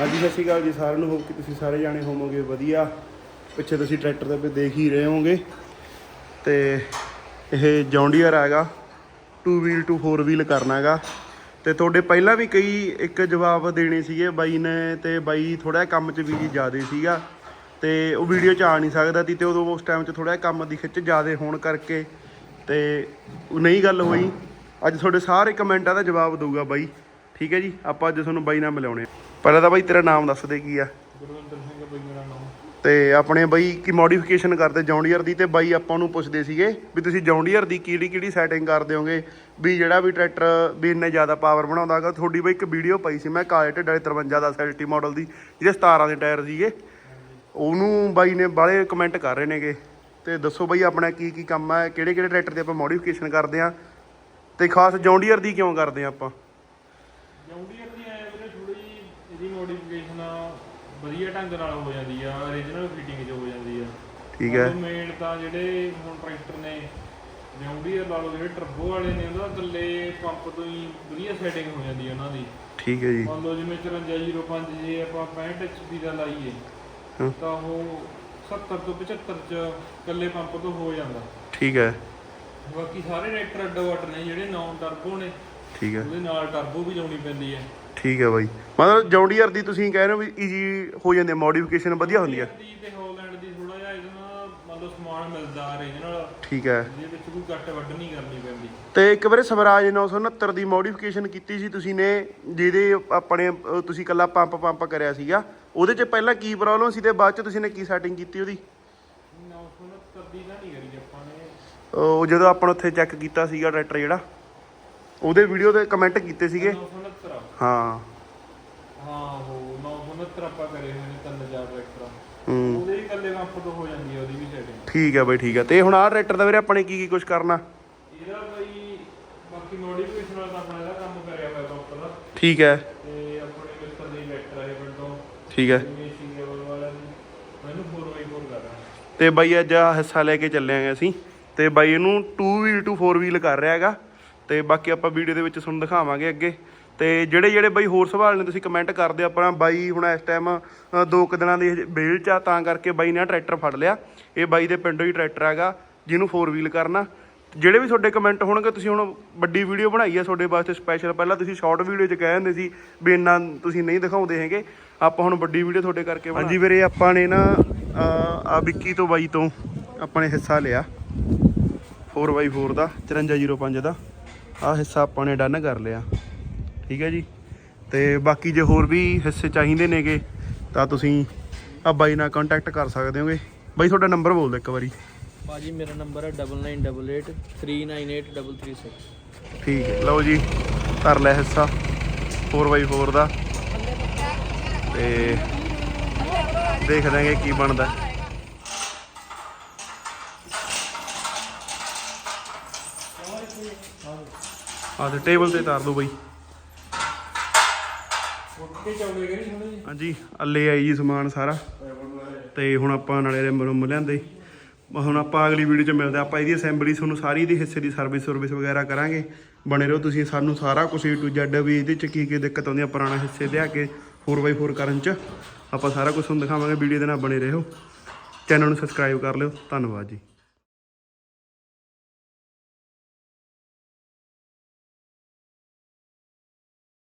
ਹਾਂਜੀ, ਸਤਿ ਸ਼੍ਰੀ ਅਕਾਲ ਜੀ ਸਾਰਿਆਂ ਨੂੰ। ਹੋਪ ਕਿ ਤੁਸੀਂ ਸਾਰੇ ਜਾਣੇ ਹੋਵੋਗੇ ਵਧੀਆ। ਪਿੱਛੇ ਤੁਸੀਂ ਟਰੈਕਟਰ ਦੇ ਵੀ ਦੇਖ ਹੀ ਰਹੇ ਹੋਵੋਗੇ। ਤੇ ਇਹ ਜੌਂਡੀਅਰ ਹੈਗਾ। 2 ਵੀਲ ਟੂ 4 ਵੀਲ ਕਰਨਾ ਹੈਗਾ। ਤੇ ਤੁਹਾਡੇ ਪਹਿਲਾਂ ਵੀ ਕਈ ਇੱਕ ਜਵਾਬ ਦੇਣੇ ਸੀਗੇ। ਬਾਈ ਨੇ ਤੇ ਬਾਈ ਥੋੜਾ ਕੰਮ 'ਚ ਵੀ ਜ਼ਿਆਦੇ ਸੀਗਾ। ਤੇ ਉਹ ਵੀਡੀਓ 'ਚ ਆ ਨਹੀਂ ਸਕਦਾ ਸੀ ਤੇ ਉਦੋਂ ਉਸ ਟਾਈਮ 'ਚ ਥੋੜਾ ਕੰਮ ਦੀ ਖਿੱਚ ਜ਼ਿਆਦੇ ਹੋਣ ਕਰਕੇ ਤੇ ਉਹ ਨਹੀਂ ਗੱਲ ਹੋਈ। ਅੱਜ ਤੁਹਾਡੇ ਸਾਰੇ ਕਮੈਂਟਾਂ ਦਾ ਜਵਾਬ ਦਊਗਾ ਬਾਈ। ਠੀਕ ਹੈ ਜੀ? ਆਪਾਂ ਅੱਜ ਤੁਹਾਨੂੰ ਬਾਈ ਨਾਲ ਮਿਲਾਉਣੇ ਆ। ਪਹਿਲਾਂ ਤਾਂ ਬਾਈ ਤੇਰਾ ਨਾਮ ਦੱਸ ਦੇ ਕੀ ਆ? ਗੁਰਵਿੰਦਰ ਸਿੰਘ ਬਈ ਮੇਰਾ ਨਾਮ। ਤੇ ਆਪਣੇ ਬਾਈ ਕੀ ਮੋਡੀਫਿਕੇਸ਼ਨ ਕਰਦੇ ਜੌਂਡੀਅਰ ਦੀ ਤੇ ਬਾਈ ਆਪਾਂ ਨੂੰ ਪੁੱਛਦੇ ਸੀਗੇ ਵੀ ਤੁਸੀਂ ਜੌਂਡੀਅਰ ਦੀ ਕਿਹੜੀ ਕਿਹੜੀ ਸੈਟਿੰਗ ਕਰਦੇ ਹੋਗੇ? ਵੀ ਜਿਹੜਾ ਵੀ ਟਰੈਕਟਰ ਵੀ ਇੰਨੇ ਜ਼ਿਆਦਾ ਪਾਵਰ ਬਣਾਉਂਦਾ ਹੈਗਾ। ਤੁਹਾਡੀ ਬਾਈ ਇੱਕ ਵੀਡੀਓ ਪਾਈ ਸੀ ਮੈਂ ਕਾਲੇ ਢੱਡੇ 53 ਦਾ ਸੈਲਟੀ ਮਾਡਲ ਦੀ ਜਿਹਦੇ 17 ਦੇ ਟਾਇਰ ਸੀਗੇ। ਉਹਨੂੰ ਬਾਈ ਨੇ ਬਾਲੇ ਕਮੈਂਟ ਕਰ ਰਹੇ ਨੇਗੇ। ਤੇ ਦੱਸੋ ਬਾਈ ਆਪਣਾ ਕੀ ਕੀ ਕੰਮ ਹੈ ਕਿਹੜੇ ਕਿਹੜੇ ਟਰੈਕਟਰ ਦੇ ਆਪਾਂ ਮੋਡੀਫਿਕੇਸ਼ਨ ਕਰਦੇ ਆ? ਤੇ ਖਾਸ ਜੌਂਡੀਅਰ ਦੀ ਕਿਉਂ ਕਰਦੇ ਆ ਆਪਾਂ? ਜੌਂਡੀਅਰ ਦੀ ਆਇਆ ਵੀਰੇ ਥੋੜੀ ਇਹਦੀ ਮੋਡੀਫਿਕੇਸ਼ਨ ਵਧੀਆ ਢੰਗ ਨਾਲ ਹੋ ਜਾਂਦੀ ਆ origignal ਫਿਟਿੰਗ 'ਚ ਹੋ ਜਾਂਦੀ ਆ। ਠੀਕ ਹੈ। ਮੇਨ ਤਾਂ ਜਿਹੜੇ ਹੁਣ ਟਰੈਕਟਰ ਨੇ ਜੌਂਡੀਅਰ ਲਾ ਲਓ ਜਿਹੜੇ ਟਰਬੋ ਵਾਲੇ ਨੇ ਉਹਨਾਂ ਥੱਲੇ ਪੰਪ ਤੋਂ ਹੀ ਵਧੀਆ ਸੈਟਿੰਗ ਹੋ ਜਾਂਦੀ ਆ ਉਹਨਾਂ ਦੀ। ਠੀਕ ਹੈ ਜੀ। ਮੰਨ ਲਓ ਜਿਵੇਂ 5405 ਜੇ ਆਪਾਂ 65 HP ਦਾ ਲਾਈਏ। ਤਾਂ ਉਹ 70 ਤੋਂ 75 ਚ ਇਕੱਲੇ ਪੰਪ ਤੋਂ ਹੋ ਜਾਂਦਾ। ਠੀਕ ਹੈ। ਬਾਕੀ ਸਾਰੇ ਟਰੈਕਟਰ ਅੱਡੋ ਅੱਡ ਨੇ ਜਿਹੜੇ ਨੌਨ ਟਰਬੋ ਨੇ ਠੀਕ ਹੈ। ਉਹਦੇ ਨਾਲ ਟਰਬੋ ਵੀ ਲਾਉਣੀ ਪੈਂਦੀ ਹੈ। ਠੀਕ ਹੈ ਬਾਈ। ਮਤਲਬ ਜੌਂਡੀਅਰ ਦੀ ਤੁਸੀਂ ਕਹਿ ਰਹੇ ਹੋ ਵੀ ਈਜ਼ੀ ਹੋ ਜਾਂਦੀ ਹੈ ਮੋਡੀਫਿਕੇਸ਼ਨ ਵਧੀਆ ਹੁੰਦੀ ਹੈ। ਦੀ ਤੇ ਹੌਲੈਂਡ ਦੀ ਥੋੜਾ ਜਿਹਾ ਇਹਦੇ ਨਾਲ ਮੰਨ ਲਓ ਸਮਾਨ ਮਿਲਦਾ original ਠੀਕ ਹੈ। ਜਿਹਦੇ ਵਿੱਚ ਕੋਈ ਕੱਟ ਵੱਢ ਨਹੀਂ ਕਰਨੀ ਪੈਂਦੀ। ਤੇ ਇੱਕ ਵਾਰੀ ਸਵਰਾਜ 969 ਦੀ ਮੋਡੀਫਿਕੇਸ਼ਨ ਕੀਤੀ ਸੀ ਤੁਸੀਂ ਨੇ ਜਿਹਦੇ ਆਪਣੇ ਅਹ, ਤੁਸੀਂ ਕੱਲਾ ਪੰਪ ਪੰਪ ਕਰਿਆ ਸੀਗਾ ਉਹਦੇ 'ਚ ਪਹਿਲਾਂ ਕੀ ਪ੍ਰੋਬਲਮ ਸੀ ਤੇ ਬਾਅਦ 'ਚ ਤੁਸੀਂ ਨੇ ਕੀ ਸੈਟਿੰਗ ਕੀਤੀ ਉਹਦੀ? 969 ਦੀ ਤਾਂ ਨਹੀਂ ਕਰੀ ਆਪਾਂ ਨੇ। ਉਹ ਜਦੋਂ ਆਪਾਂ ਉੱਥੇ ਚੈੱਕ ਕੀਤਾ ਸੀਗਾ ਟਰੈਕਟਰ ਜਿਹੜਾ ਉਹਦੇ ਵੀਡੀਓ ਤੇ ਕਮੈਂਟ ਕੀਤੇ ਸੀਗੇ। 969 ਹਾਂ। ਹਾਂ ਉਹ 969 ਆਪਾਂ ਕਰੇ ਹੋਏ ਨੇ ਤਿੰਨ ਚਾਰ ਟਰੈਕਟਰ ਹੂੰ। ਉਹਦੇ ਹੀ ਇਕੱਲੇ ਪੰਪ ਤੋਂ ਹੋ ਜਾਂਦੀ ਹੈ ਉਹਦੀ ਵੀ ਸੈਟਿੰਗ ਠੀਕ ਹੈ ਬਾਈ ਠੀਕ ਹੈ ਤੇ ਹੁਣ ਆਹ ਟਰੈਕਟਰ ਦਾ ਵੀਰੇ ਆਪਣੇ ਕੀ ਕੀ ਕੁਝ ਕਰਨਾ? ਇਹਦਾ ਬਈ ਬਾਕੀ ਮੋਡੀਫਿਕੇਸ਼ਨ ਵਾਲਾ ਤਾਂ ਆਪਣਾ ਇਹਦਾ ਕੰਮ ਕਰਿਆ ਹੋਇਆ ਪੰਪ ਦਾ ਠੀਕ ਹੈ ਤੇ ਆਪਣੇ ਮਿੱਤਰ ਦੇ ਟਰੈਕਟਰ ਆਏ ਪਿੰਡੋਂ ਠੀਕ ਹੈ ਜਿਵੇਂ ਸੀ ਲੈਵਲ ਵਾਲਾ ਦੀ ਮੈਨੂੰ 4x4 ਕਰ ਰਹਾ ਤੇ ਬਾਈ ਅੱਜ ਆ ਹਿੱਸਾ ਲੈ ਕੇ ਚੱਲੇ ਆਂ ਅਸੀਂ। ਤੇ ਬਾਈ ਇਹਨੂੰ 2 ਵੀਲ ਟੂ 4 ਵੀਲ ਕਰ ਰਿਹਾ ਹੈਗਾ। ਤੇ ਬਾਕੀ ਆਪਾਂ ਵੀਡੀਓ ਦੇ ਵਿੱਚ ਤੁਹਾਨੂੰ ਦਿਖਾਵਾਂਗੇ ਅੱਗੇ। ਤੇ ਜਿਹੜੇ ਜਿਹੜੇ ਬਾਈ ਹੋਰ ਸਵਾਲ ਨੇ, ਤੁਸੀਂ ਕਮੈਂਟ ਕਰਦੇ ਹੋ। ਆਪਣਾ। ਬਾਈ ਹੁਣ ਇਸ ਟਾਈਮ ਦੋ ਕੁ ਦਿਨਾਂ ਦੀ ਬੇਲ ਚ ਆ, ਤਾਂ ਕਰਕੇ ਬਾਈ ਨੇ ਆਹ ਟਰੈਕਟਰ ਫੜ ਲਿਆ। ਇਹ ਬਾਈ ਦੇ ਪਿੰਡੋਂ ਹੀ ਟਰੈਕਟਰ ਹੈਗਾ, ਜਿਹਨੂੰ 4 ਵੀਲ ਕਰਨਾ। ਜਿਹੜੇ ਵੀ ਤੁਹਾਡੇ ਕਮੈਂਟ ਹੋਣਗੇ, ਤੁਸੀਂ ਹੁਣ ਵੱਡੀ ਵੀਡੀਓ ਬਣਾਈ ਹੈ ਤੁਹਾਡੇ ਵਾਸਤੇ ਸਪੈਸ਼ਲ ਪਹਿਲਾਂ ਤੁਸੀਂ ਸ਼ਾਰਟ ਵੀਡੀਓ 'ਚ ਕਹਿ ਦਿੰਦੇ ਸੀ ਵੀ ਇੰਨਾ ਤੁਸੀਂ ਨਹੀਂ ਦਿਖਾਉਂਦੇ ਹੈਗੇ। ਆਪਾਂ ਹੁਣ ਵੱਡੀ ਵੀਡੀਓ ਤੁਹਾਡੇ ਕਰਕੇ ਹਾਂਜੀ ਵੀਰੇ, ਆਪਾਂ ਨੇ ਨਾ ਆ ਵਿੱਕੀ ਤੋਂ ਬਾਈ ਤੋਂ ਆਪਾਂ ਨੇ ਹਿੱਸਾ ਲਿਆ। 4x4 ਦਾ 5405 ਦਾ। ਆ ਹਿੱਸਾ ਆਪਾਂ ਨੇ ਡਨ ਕਰ ਲਿਆ। ਠੀਕ ਹੈ ਜੀ? ਤੇ ਬਾਕੀ ਜੇ ਹੋਰ ਵੀ ਹਿੱਸੇ ਚਾਹੀਦੇ ਨੇਗੇ ਤਾਂ ਤੁਸੀਂ ਆ ਬਾਈ ਨਾਲ ਕੰਟੈਕਟ ਕਰ ਸਕਦੇ ਹੋਗੇ। ਬਾਈ ਤੁਹਾਡਾ ਨੰਬਰ ਬੋਲ ਦਿਓ ਇੱਕ ਵਾਰੀ। ਭਾਜੀ ਮੇਰਾ ਨੰਬਰ ਹੈ 9988 398336 ਠੀਕ ਹੈ ਲਓ ਜੀ ਧਰ ਲਿਆ ਹਿੱਸਾ 4x4 ਦਾ। ਤੇ ਦੇਖ ਦਾਂਗੇ ਕੀ ਬਣਦਾ। ਆ ਤੇ ਟੇਬਲ ਤੇ ਧਰ ਦੋ ਬਈ। ਹਾਂਜੀ ਅੱਲੇ ਆਈ ਜੀ ਸਮਾਨ ਸਾਰਾ। ਤੇ ਹੁਣ ਆਪਾਂ ਨਾਲੇ ਰੈਮ ਰੁਮ ਲਿਆਂਦੇ। ਹੁਣ ਆਪਾਂ ਅਗਲੀ ਵੀਡੀਓ 'ਚ ਮਿਲਦੇ। ਆਪਾਂ ਇਹਦੀ ਅਸੈਂਬਲੀ ਤੁਹਾਨੂੰ ਸਾਰੀ ਦੀ ਹਿੱਸੇ ਦੀ ਸਰਵਿਸ ਸਰਵਿਸ ਵਗੈਰਾ ਕਰਾਂਗੇ। ਬਣੇ ਰਹੋ ਤੁਸੀਂ ਸਾਨੂੰ ਸਾਰਾ ਕੁਝ ਏ ਟੂ ਜ਼ੈਡ ਵੀ ਇਹਦੇ 'ਚ ਕੀ ਕੀ ਦਿੱਕਤ ਆਉਂਦੀ ਆ ਪੁਰਾਣਾ ਹਿੱਸੇ ਲਿਆ ਕੇ 4x4 ਕਰਨ 'ਚ। ਆਪਾਂ ਸਾਰਾ ਕੁਝ ਤੁਹਾਨੂੰ ਦਿਖਾਵਾਂਗੇ ਵੀਡੀਓ ਦੇ ਨਾਲ ਬਣੇ ਰਹੋ। ਚੈਨਲ ਨੂੰ ਸਬਸਕ੍ਰਾਈਬ ਕਰ ਲਿਓ। ਧੰਨਵਾਦ ਜੀ।